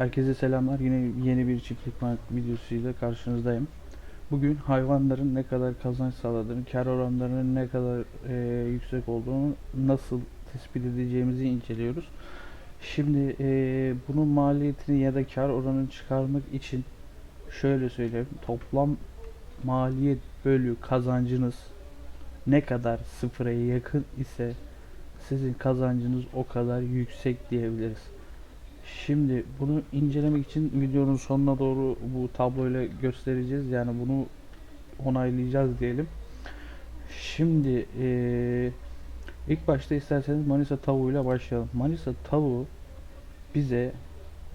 Herkese selamlar. Yine yeni bir çiftlik mark videosuyla karşınızdayım. Bugün hayvanların ne kadar kazanç sağladığını, kar oranlarının ne kadar e, yüksek olduğunu nasıl tespit edeceğimizi inceliyoruz. Şimdi e, bunun maliyetini ya da kar oranını çıkarmak için şöyle söyleyeyim. Toplam maliyet bölü kazancınız ne kadar sıfıra yakın ise sizin kazancınız o kadar yüksek diyebiliriz. Şimdi bunu incelemek için videonun sonuna doğru bu tabloyla göstereceğiz. Yani bunu onaylayacağız diyelim. Şimdi eee, ilk başta isterseniz Manisa tavuğuyla başlayalım. Manisa tavuğu bize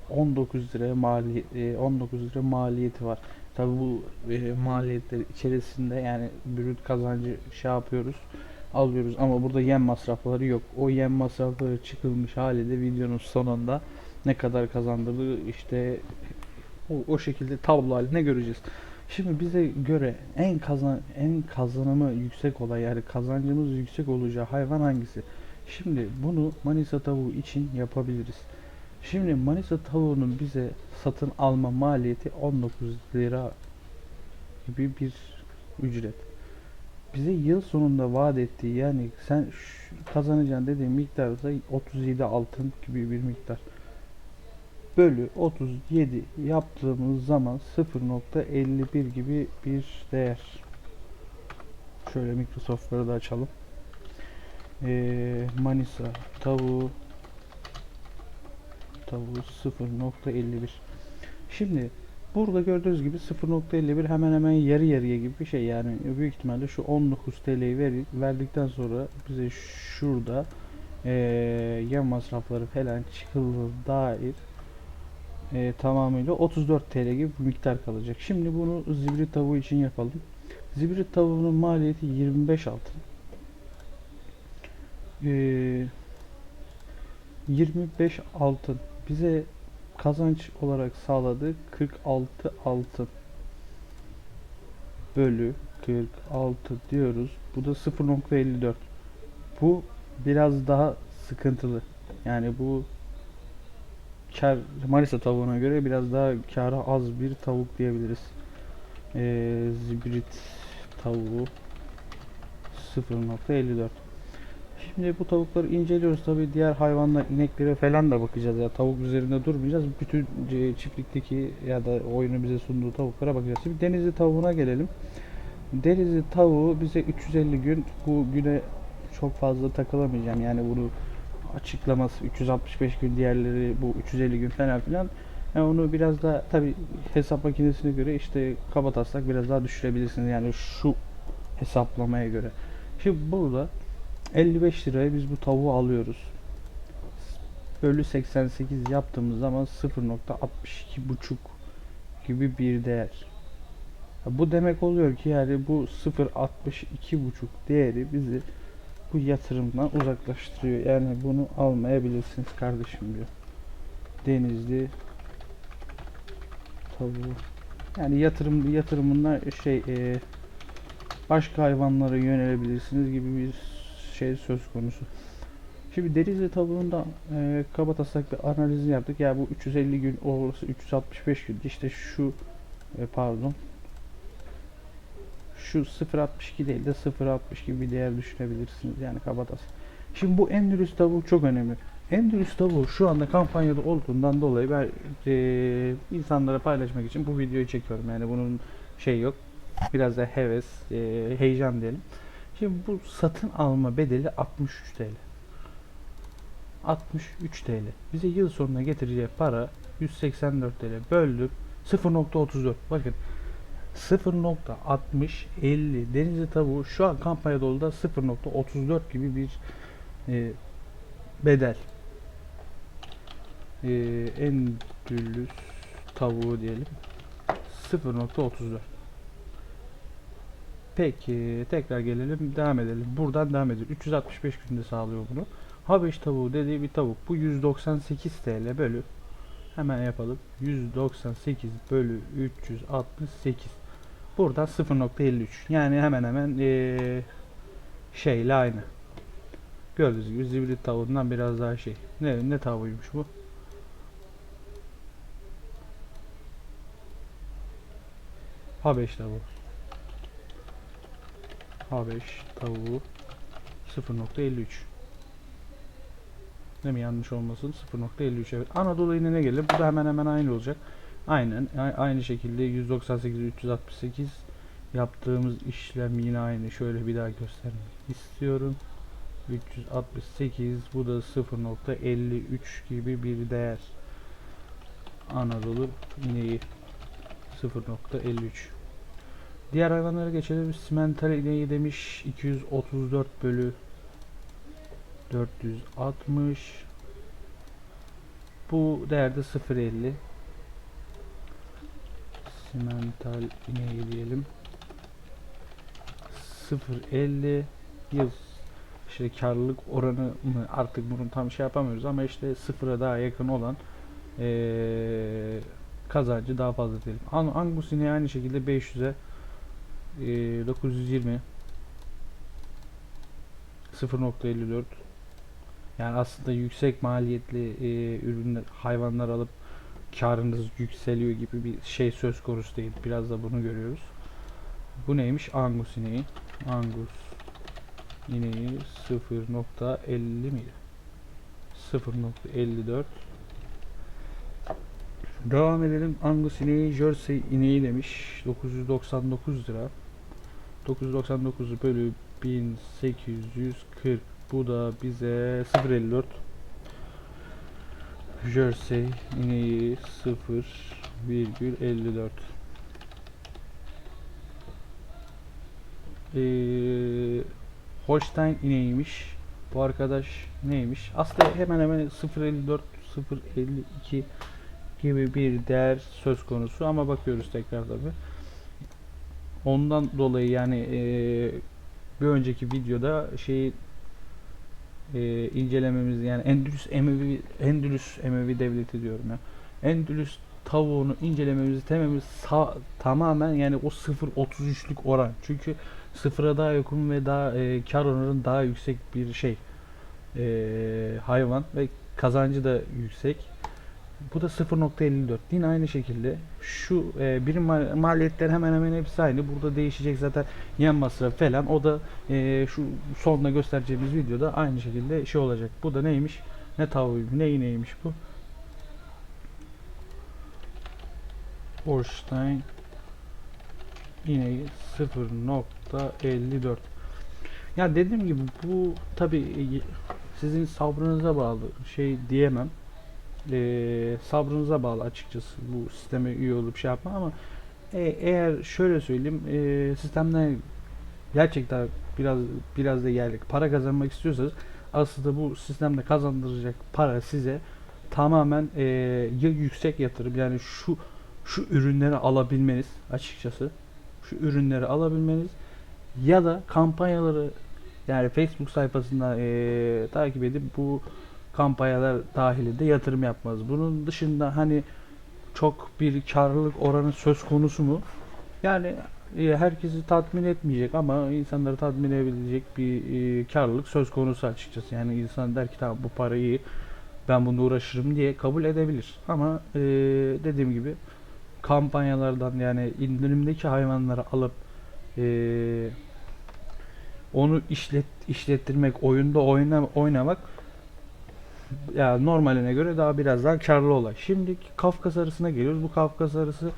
19 lira mali eee, 19 lira maliyeti var. Tabi bu eee, maliyetler içerisinde yani brüt kazancı şey yapıyoruz alıyoruz ama burada yem masrafları yok. O yem masrafları çıkılmış hali de videonun sonunda ne kadar kazandırdığı işte o, o şekilde tablo haline göreceğiz. Şimdi bize göre en kazan en kazanımı yüksek olan yani kazancımız yüksek olacağı hayvan hangisi? Şimdi bunu Manisa tavuğu için yapabiliriz. Şimdi Manisa tavuğunun bize satın alma maliyeti 19 lira gibi bir ücret. Bize yıl sonunda vaat ettiği yani sen kazanacaksın dediğim miktar da 37 altın gibi bir miktar bölü 37 yaptığımız zaman 0.51 gibi bir değer. Şöyle Microsoft'ları da açalım. Ee, Manisa tavuğu tavuğu 0.51. Şimdi burada gördüğünüz gibi 0.51 hemen hemen yarı yarıya gibi bir şey yani büyük ihtimalle şu 19 TL'yi ver, verdikten sonra bize şurada ee, yem masrafları falan çıkılır dair e, tamamıyla 34 TL gibi bir miktar kalacak. Şimdi bunu zibrit tavuğu için yapalım. Zibrit tavuğunun maliyeti 25 altın. E, 25 altın bize kazanç olarak sağladı 46 altın bölü 46 diyoruz. Bu da 0.54. Bu biraz daha sıkıntılı. Yani bu kar Manisa tavuğuna göre biraz daha kâra az bir tavuk diyebiliriz. Ee, zibrit tavuğu 0.54. Şimdi bu tavukları inceliyoruz. Tabi diğer hayvanlar, ineklere falan da bakacağız. Ya tavuk üzerinde durmayacağız. Bütün çiftlikteki ya da oyunu bize sunduğu tavuklara bakacağız. Şimdi denizli tavuğuna gelelim. Denizli tavuğu bize 350 gün bu güne çok fazla takılamayacağım. Yani bunu açıklaması 365 gün diğerleri bu 350 gün falan filan. Yani onu biraz da tabi hesap makinesine göre işte kaba taslak biraz daha düşürebilirsiniz. Yani şu hesaplamaya göre. Şimdi burada 55 liraya biz bu tavuğu alıyoruz. Bölü 88 yaptığımız zaman 0.62 buçuk gibi bir değer. Bu demek oluyor ki yani bu 0.62 buçuk değeri bizi bu yatırımdan uzaklaştırıyor. Yani bunu almayabilirsiniz kardeşim diyor. Denizli tavuğu. Yani yatırım yatırımından şey e, başka hayvanlara yönelebilirsiniz gibi bir şey söz konusu. Şimdi Denizli tavuğunda e, kaba bir analizini yaptık. Ya bu 350 gün orası 365 gün. İşte şu e, pardon şu 0.62 değil de 0.60 gibi bir değer düşünebilirsiniz yani kabatas. Şimdi bu Endülüs tavuğu çok önemli. Endülüs tavuğu şu anda kampanyada olduğundan dolayı ben e, insanlara paylaşmak için bu videoyu çekiyorum. Yani bunun şey yok. Biraz da heves, e, heyecan diyelim. Şimdi bu satın alma bedeli 63 TL. 63 TL. Bize yıl sonuna getireceği para 184 TL. Böldüm 0.34. Bakın 0.60 50 denizli tavuğu şu an kampanya dolu da 0.34 gibi bir e, bedel. E, Endülüs tavuğu diyelim. 0.34 Peki tekrar gelelim devam edelim. Buradan devam edelim. 365 günde sağlıyor bunu. Habeş tavuğu dediği bir tavuk. Bu 198 TL bölü hemen yapalım. 198 bölü 368 Burada 0.53. Yani hemen hemen ee, şeyle aynı. Gördüğünüz gibi zibrit tavuğundan biraz daha şey. Ne, ne tavuğuymuş bu? H5 tavuğu. H5 tavuğu 0.53 Değil mi? Yanlış olmasın. 0.53 evet. Anadolu inine gelir. Bu da hemen hemen aynı olacak. Aynen aynı şekilde 198 368 yaptığımız işlem yine aynı. Şöyle bir daha göstermek istiyorum. 368 bu da 0.53 gibi bir değer. Anadolu ineği 0.53 Diğer hayvanlara geçelim. Simental ineği demiş 234 bölü 460 Bu değerde 0.50 Simental ineği diyelim. 0.50 yıl. İşte karlılık oranı mı? Artık bunu tam şey yapamıyoruz ama işte sıfıra daha yakın olan eee, kazancı daha fazla diyelim. An Angus ineği aynı şekilde 500'e eee, 920 0.54 yani aslında yüksek maliyetli eee, ürünler hayvanlar alıp karınız yükseliyor gibi bir şey söz konusu değil. Biraz da bunu görüyoruz. Bu neymiş? Angus ineği. Angus ineği 0.50 miydi? 0.54 Devam edelim. Angus ineği, Jersey ineği demiş. 999 lira. 999 bölü 1840. Bu da bize 0.54. Jersey ineği 0,54. Ee, Holstein ineğiymiş. Bu arkadaş neymiş? Aslında hemen hemen 0.54 0.52 gibi bir değer söz konusu ama bakıyoruz tekrar tabi. Ondan dolayı yani eee, bir önceki videoda şeyi eee incelememiz yani Endülüs Emevi Endülüs Emevi devleti diyorum ya. Endülüs tavuğunu incelememizi tememiz sa- tamamen yani o 0.33'lük oran. Çünkü sıfıra daha yakın ve daha eee kar oranı daha yüksek bir şey. Eee, hayvan ve kazancı da yüksek. Bu da 0.54. Yine aynı şekilde şu e, birim mal- maliyetler hemen hemen hepsi aynı. Burada değişecek zaten yem masrafı falan. O da e, şu sonunda göstereceğimiz videoda aynı şekilde şey olacak. Bu da neymiş? Ne tavuğu, ne ineğiymiş bu? Holstein ineği 0.54. Ya dediğim gibi bu tabi sizin sabrınıza bağlı şey diyemem e, sabrınıza bağlı açıkçası bu sisteme üye olup şey yapma ama e, eğer şöyle söyleyeyim e, sistemden gerçekten biraz biraz da yerlik para kazanmak istiyorsanız aslında bu sistemde kazandıracak para size tamamen e, yüksek yatırım yani şu şu ürünleri alabilmeniz açıkçası şu ürünleri alabilmeniz ya da kampanyaları yani Facebook sayfasında e, takip edip bu kampanyalar dahilinde yatırım yapmaz. Bunun dışında hani çok bir karlılık oranı söz konusu mu? Yani e, herkesi tatmin etmeyecek ama insanları tatmin edebilecek bir e, karlılık söz konusu açıkçası. Yani insan der ki tamam bu parayı ben bunu uğraşırım diye kabul edebilir. Ama e, dediğim gibi kampanyalardan yani indirimdeki hayvanları alıp onu işlet işlettirmek, oyunda oyna, oynamak ya normaline göre daha biraz daha karlı olay. Şimdi Kafkas arısına geliyoruz. Bu Kafkas arısı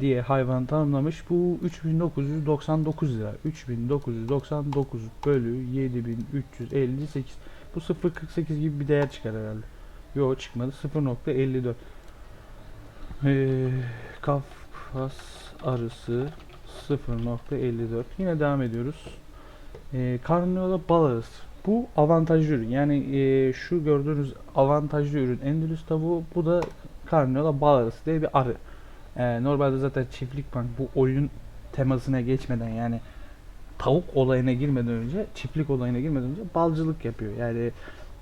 diye hayvan tanımlamış. Bu 3999 lira. 3999 bölü 7358. Bu 0.48 gibi bir değer çıkar herhalde. Yo çıkmadı. 0.54. Ee, Kafkas arısı 0.54. Yine devam ediyoruz. Ee, Karniola bal arısı. Bu avantajlı ürün. Yani e, şu gördüğünüz avantajlı ürün Endülüs tavuğu. Bu da Karniola bal arısı diye bir arı. E, normalde zaten çiftlik bank bu oyun temasına geçmeden yani tavuk olayına girmeden önce çiftlik olayına girmeden önce balcılık yapıyor. Yani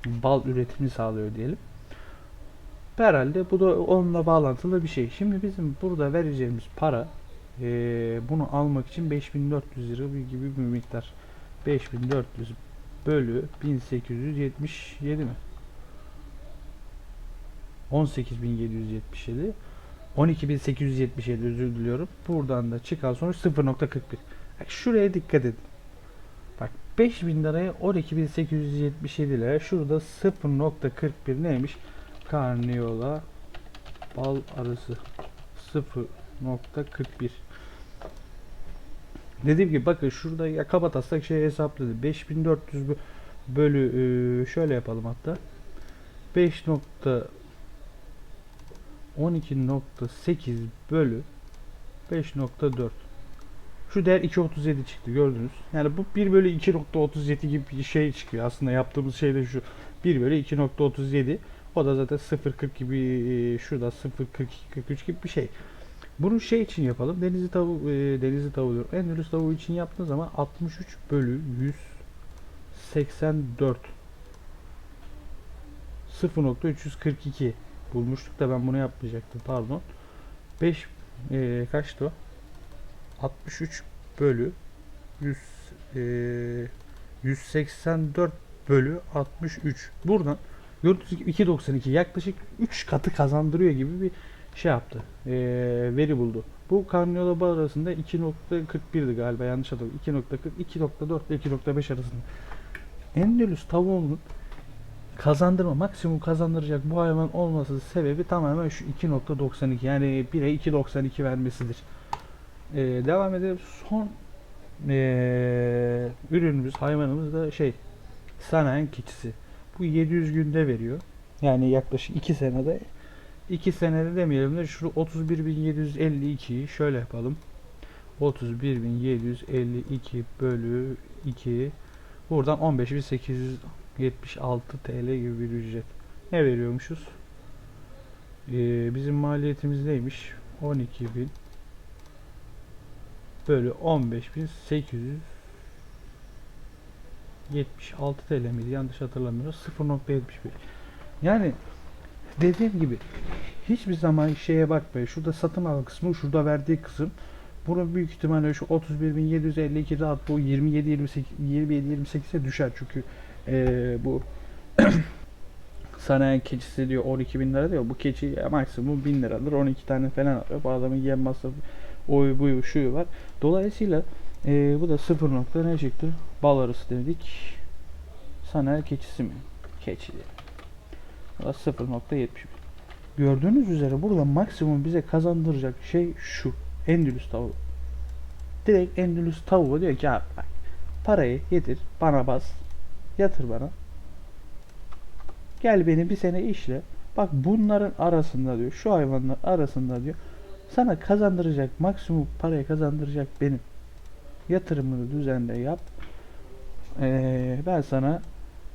bal üretimi sağlıyor diyelim. Herhalde bu da onunla bağlantılı bir şey. Şimdi bizim burada vereceğimiz para e, bunu almak için 5400 lira gibi bir miktar. 5400 bölü 1877 mi? 18777 12.877 özür diliyorum. Buradan da çıkan sonuç 0.41. Bak şuraya dikkat edin. Bak 5000 liraya 12.877 lira. Şurada 0.41 neymiş? Karniyola bal arısı 0.41 Dediğim gibi bakın şurada yaka batarsak şey hesapladı. 5400 bö- bölü e, şöyle yapalım hatta. 5 nokta 12.8 bölü 5.4 şu değer 2.37 çıktı gördünüz. Yani bu 1 bölü 2.37 gibi bir şey çıkıyor. Aslında yaptığımız şey de şu. 1 bölü 2.37 o da zaten 0.40 gibi şurada 0.42 43 gibi bir şey. Bunu şey için yapalım. Denizli tavuğu e, denizli tavuğu diyorum. Endülüs tavuğu için yaptığınız zaman 63 bölü 184 0.342 bulmuştuk da ben bunu yapmayacaktım pardon. 5 e, kaçtı o? 63 bölü 100 e, 184 bölü 63. Buradan gördüğünüz gibi 2.92 yaklaşık 3 katı kazandırıyor gibi bir şey yaptı. E, veri buldu. Bu Carniola bar arasında 2.41'di galiba yanlış hatırlıyorum. 2.40, 2.4 ile 2.5 arasında. Endülüs tavuğunun kazandırma, maksimum kazandıracak bu hayvan olması sebebi tamamen şu 2.92 yani 1'e 2.92 vermesidir. Ee, devam edelim. Son ee, ürünümüz, hayvanımız da şey sanayen keçisi. Bu 700 günde veriyor. Yani yaklaşık 2 senede 2 senede demeyelim de şu 31.752'yi şöyle yapalım. 31.752 bölü 2 buradan 15.876 TL gibi bir ücret. Ne veriyormuşuz? Ee, bizim maliyetimiz neymiş? 12.000 bölü 15.876 TL miydi? Yanlış hatırlamıyorum. 0.71. Yani dediğim gibi hiçbir zaman şeye bakmayın. Şurada satın al kısmı, şurada verdiği kısım. Bunu büyük ihtimalle şu 31.752 rahat bu 27 28 27 28'e düşer çünkü eee, bu sanayi keçisi diyor 12 bin lira diyor. Bu keçi maksimum 1000 liradır. 12 tane falan alıyor. Bu adamın yem masrafı oyu buyu şuyu var. Dolayısıyla eee, bu da 0 nokta ne çıktı? Bal arısı dedik. Sanayi keçisi mi? Keçi diye. Bu da 0.71. Gördüğünüz üzere burada maksimum bize kazandıracak şey şu. Endülüs tavuğu. Direkt Endülüs tavuğu diyor ki abi bak parayı getir bana bas yatır bana. Gel beni bir sene işle. Bak bunların arasında diyor şu hayvanlar arasında diyor sana kazandıracak maksimum parayı kazandıracak benim. Yatırımını düzenle yap. Ee, ben sana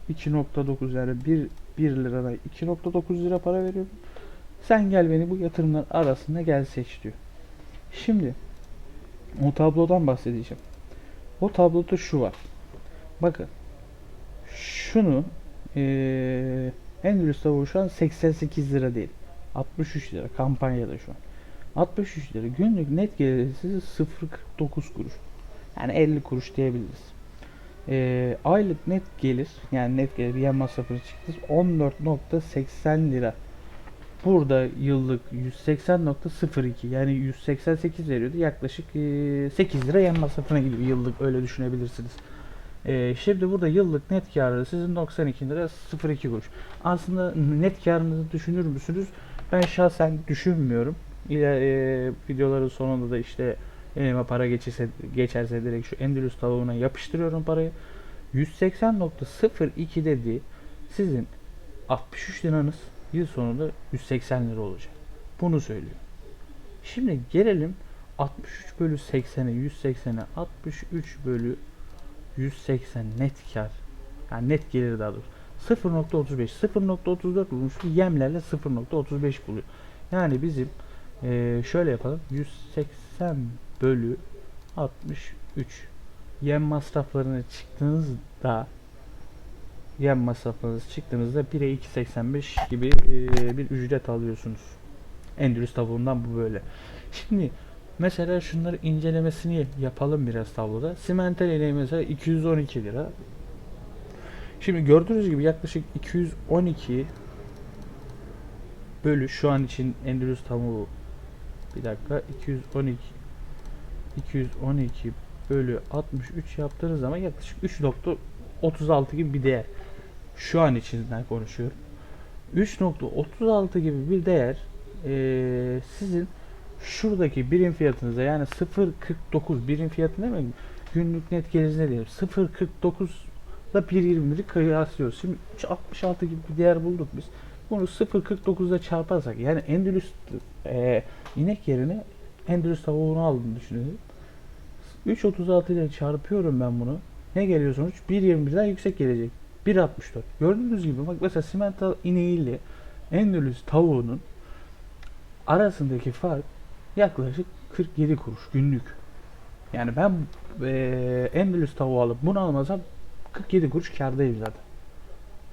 2.9 yani 1, 1 lirana 2.9 lira para veriyorum. Sen gel beni bu yatırımlar arasında gel seç diyor. Şimdi o tablodan bahsedeceğim. O tabloda şu var. Bakın şunu eee Endülüs tavuğu şu an 88 lira değil. 63 lira kampanyada şu an. 63 lira günlük net geliri size 0.49 kuruş. Yani 50 kuruş diyebiliriz. Eee, aylık net gelir yani net gelir yem masrafını çıktı 14.80 lira. Burada yıllık 180.02 yani 188 veriyordu. Yaklaşık eee, 8 lira yem masrafına gidiyor yıllık öyle düşünebilirsiniz. Eee, şimdi burada yıllık net karı sizin 92 lira 02 kuruş. Aslında net karınızı düşünür müsünüz? Ben şahsen düşünmüyorum. İle, eee, videoların sonunda da işte elime para geçirse, geçerse direkt şu Endülüs tavuğuna yapıştırıyorum parayı. 180.02 dediği sizin 63 liranız yıl sonunda 180 lira olacak. Bunu söylüyor. Şimdi gelelim 63 bölü 80'e 180'e 63 bölü 180 net kar. Yani net gelir daha doğrusu. 0.35 0.34 bulmuştu yemlerle 0.35 buluyor. Yani bizim eee, şöyle yapalım 180 bölü 63 yem masraflarına çıktığınızda yem masraflarınız çıktığınızda 1'e 2.85 gibi eee, bir ücret alıyorsunuz. Endülüs tavuğundan bu böyle. Şimdi mesela şunları incelemesini yapalım biraz tabloda. Simental ineği mesela 212 lira. Şimdi gördüğünüz gibi yaklaşık 212 bölü şu an için Endülüs tavuğu Bir dakika 212 212 bölü 63 yaptığınız zaman yaklaşık 3.36 gibi bir değer. Şu an içinden konuşuyorum. 3.36 gibi bir değer eee, sizin şuradaki birim fiyatınıza yani 0.49 birim fiyatı ne mi? Günlük net gelirine diyelim. 0.49 ile 1.21'i kıyaslıyoruz. Şimdi 3.66 gibi bir değer bulduk biz. Bunu 0.49'da çarparsak yani Endülüs eee, inek yerine Endülüs tavuğunu aldığını düşünelim. 3.36 ile çarpıyorum ben bunu. Ne geliyor sonuç? 1.21'den yüksek gelecek. 1.64. Gördüğünüz gibi bak mesela simental ineğiyle Endülüs tavuğunun arasındaki fark yaklaşık 47 kuruş günlük. Yani ben eee Endülüs tavuğu alıp bunu almasam 47 kuruş kârdayım zaten.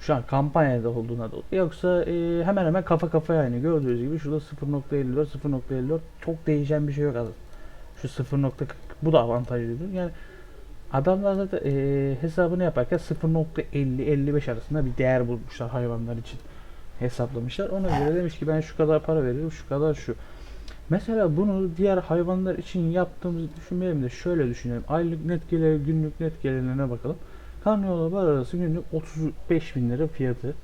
Şu an kampanyada olduğuna dolayı. Yoksa eee, hemen hemen kafa kafaya aynı. Gördüğünüz gibi şurada 0.54 0.54 çok değişen bir şey yok aslında. Şu 0.40 bu da avantajlıdır. Yani adamlar zaten eee, hesabını yaparken 0.50-55 arasında bir değer bulmuşlar hayvanlar için hesaplamışlar. Ona göre demiş ki ben şu kadar para veririm, şu kadar şu. Mesela bunu diğer hayvanlar için yaptığımızı düşünmeyelim de şöyle düşünelim. Aylık net gelir, günlük net gelirlerine bakalım. Karnıyolu bar arası günlük 35 bin lira fiyatı.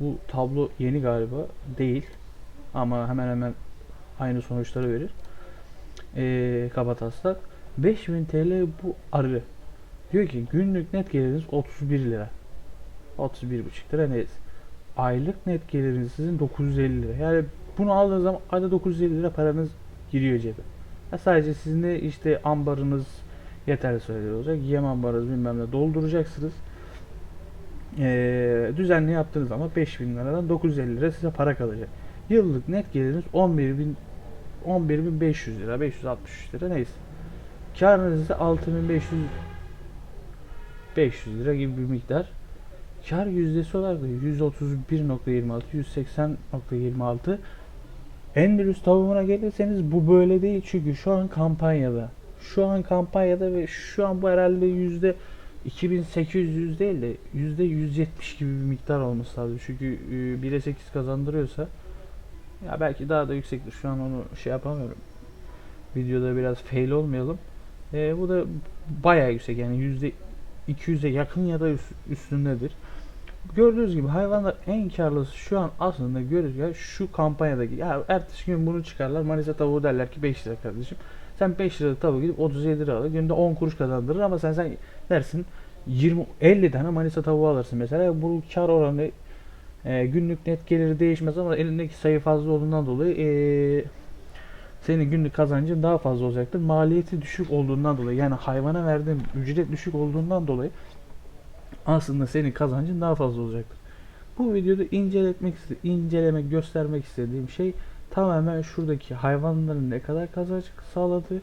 Bu tablo yeni galiba değil. Ama hemen hemen aynı sonuçları verir. Ee, kabataslak. 5000 TL bu arı. Diyor ki günlük net geliriniz 31 lira. 31,5 lira neyse. Aylık net geliriniz sizin 950 lira. Yani bunu aldığınız zaman ayda 950 lira paranız giriyor cebe. Ya sadece sizin de işte ambarınız yeterli sayıda olacak. Yem ambarınız bilmem ne dolduracaksınız. Ee, düzenli yaptığınız zaman 5000 liradan 950 lira size para kalacak. Yıllık net geliriniz 11.000 11.500 lira, 563 lira neyse. Karınız ise 6500 500 lira gibi bir miktar. Kar yüzdesi olarak da 131.26, 180.26. Endülüs tavuğuna gelirseniz bu böyle değil çünkü şu an kampanyada. Şu an kampanyada ve şu an bu herhalde yüzde 2800 değil de yüzde 170 gibi bir miktar olması lazım. Çünkü e, 1'e 8 kazandırıyorsa ya belki daha da yüksektir. Şu an onu şey yapamıyorum. Videoda biraz fail olmayalım. E, bu da bayağı yüksek yani yüzde 200'e yakın ya da üst- üstündedir. Gördüğünüz gibi hayvanlar en karlısı şu an aslında görürken şu kampanyadaki ya ertesi gün bunu çıkarlar Manisa tavuğu derler ki 5 lira kardeşim. Sen 5 liralık tavuğu gidip 37 lira alır. Günde 10 kuruş kazandırır ama sen sen dersin 20 50 tane Manisa tavuğu alırsın mesela. Bu kar oranı e, günlük net geliri değişmez ama elindeki sayı fazla olduğundan dolayı e, senin günlük kazancın daha fazla olacaktır. Maliyeti düşük olduğundan dolayı yani hayvana verdiğin ücret düşük olduğundan dolayı aslında senin kazancın daha fazla olacaktır. Bu videoda inceletmek incelemek, göstermek istediğim şey tamamen şuradaki hayvanların ne kadar kazanç sağladığı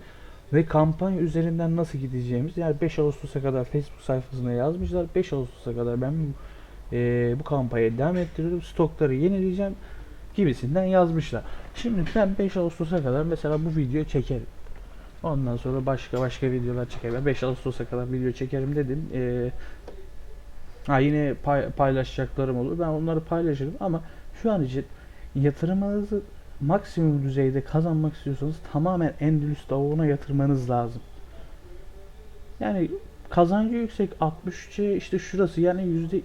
ve kampanya üzerinden nasıl gideceğimiz. Yani 5 Ağustos'a kadar Facebook sayfasına yazmışlar. 5 Ağustos'a kadar ben eee, bu kampanyayı devam ettiriyorum. Stokları yenileyeceğim gibisinden yazmışlar. Şimdi ben 5 Ağustos'a kadar mesela bu videoyu çekerim. Ondan sonra başka başka videolar çekerim. Ben 5 Ağustos'a kadar video çekerim dedim. Eee Ha yine pay- paylaşacaklarım olur. Ben onları paylaşırım ama şu an için yatırımınızı maksimum düzeyde kazanmak istiyorsanız tamamen Endülüs tavuğuna yatırmanız lazım. Yani kazancı yüksek 63'e işte şurası yani yüzde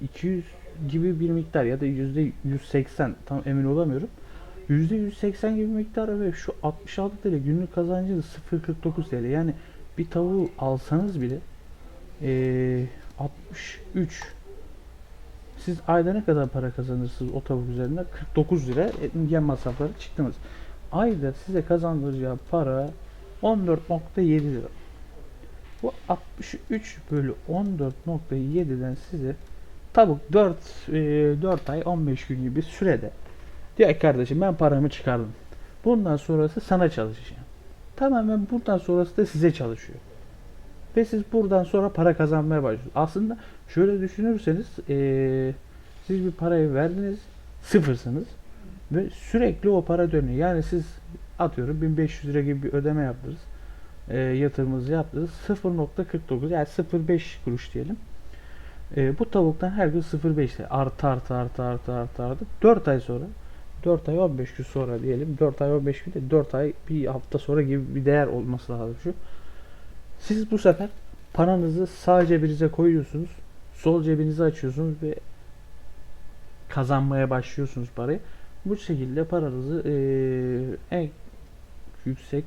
200 gibi bir miktar ya da yüzde 180 tam emin olamıyorum. Yüzde 180 gibi bir miktar ve şu 66 TL günlük kazancınız 0.49 TL yani bir tavuğu alsanız bile eee 63 siz ayda ne kadar para kazanırsınız o tavuk üzerinden? 49 lira e, yem masrafları çıktınız. Ayda size kazandıracağı para 14.7 lira. Bu 63 bölü 14.7'den size tavuk 4 e, 4 ay 15 gün gibi bir sürede diyor ki kardeşim ben paramı çıkardım. Bundan sonrası sana çalışacağım. Tamamen bundan sonrası da size çalışıyor. Ve siz buradan sonra para kazanmaya başlıyorsunuz. Aslında şöyle düşünürseniz eee, siz bir parayı verdiniz, sıfırsınız ve sürekli o para dönüyor. Yani siz atıyorum 1500 lira gibi bir ödeme yaptınız. Eee yatırımınızı yaptınız. 0.49 yani 0.5 kuruş diyelim. Eee, bu tavuktan her gün 0.5 lira artı artı artı artı artı artı 4 ay sonra 4 ay 15 gün sonra diyelim 4 ay 15 gün de 4 ay bir hafta sonra gibi bir değer olması lazım şu. Siz bu sefer paranızı sağ cebinize koyuyorsunuz. Sol cebinizi açıyorsunuz ve kazanmaya başlıyorsunuz parayı. Bu şekilde paranızı eee, en yüksek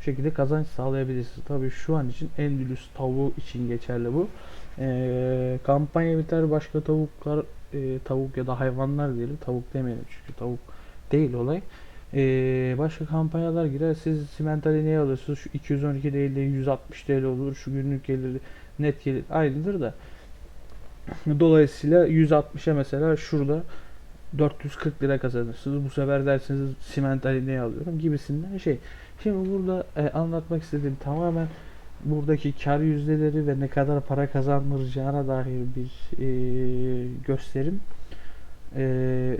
şekilde kazanç sağlayabilirsiniz. Tabii şu an için Endülüs tavuğu için geçerli bu. Eee, kampanya biter başka tavuklar eee, tavuk ya da hayvanlar diyelim. Tavuk demeyelim çünkü tavuk değil olay. Eee, başka kampanyalar girer. Siz simentali neye alırsınız? Şu 212 değil de 160 TL olur. Şu günlük gelir net gelir aynıdır da. Dolayısıyla 160'a mesela şurada 440 lira kazanırsınız. Bu sefer dersiniz simentali neye alıyorum gibisinden şey. Şimdi burada e, anlatmak istediğim tamamen buradaki kar yüzdeleri ve ne kadar para kazandıracağına dair bir e, gösterim. E,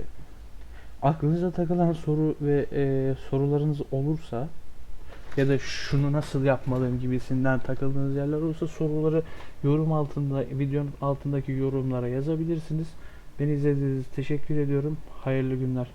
aklınıza takılan soru ve e, sorularınız olursa ya da şunu nasıl yapmalıyım gibisinden takıldığınız yerler olursa soruları yorum altında videonun altındaki yorumlara yazabilirsiniz. Beni izlediğiniz için teşekkür ediyorum. Hayırlı günler.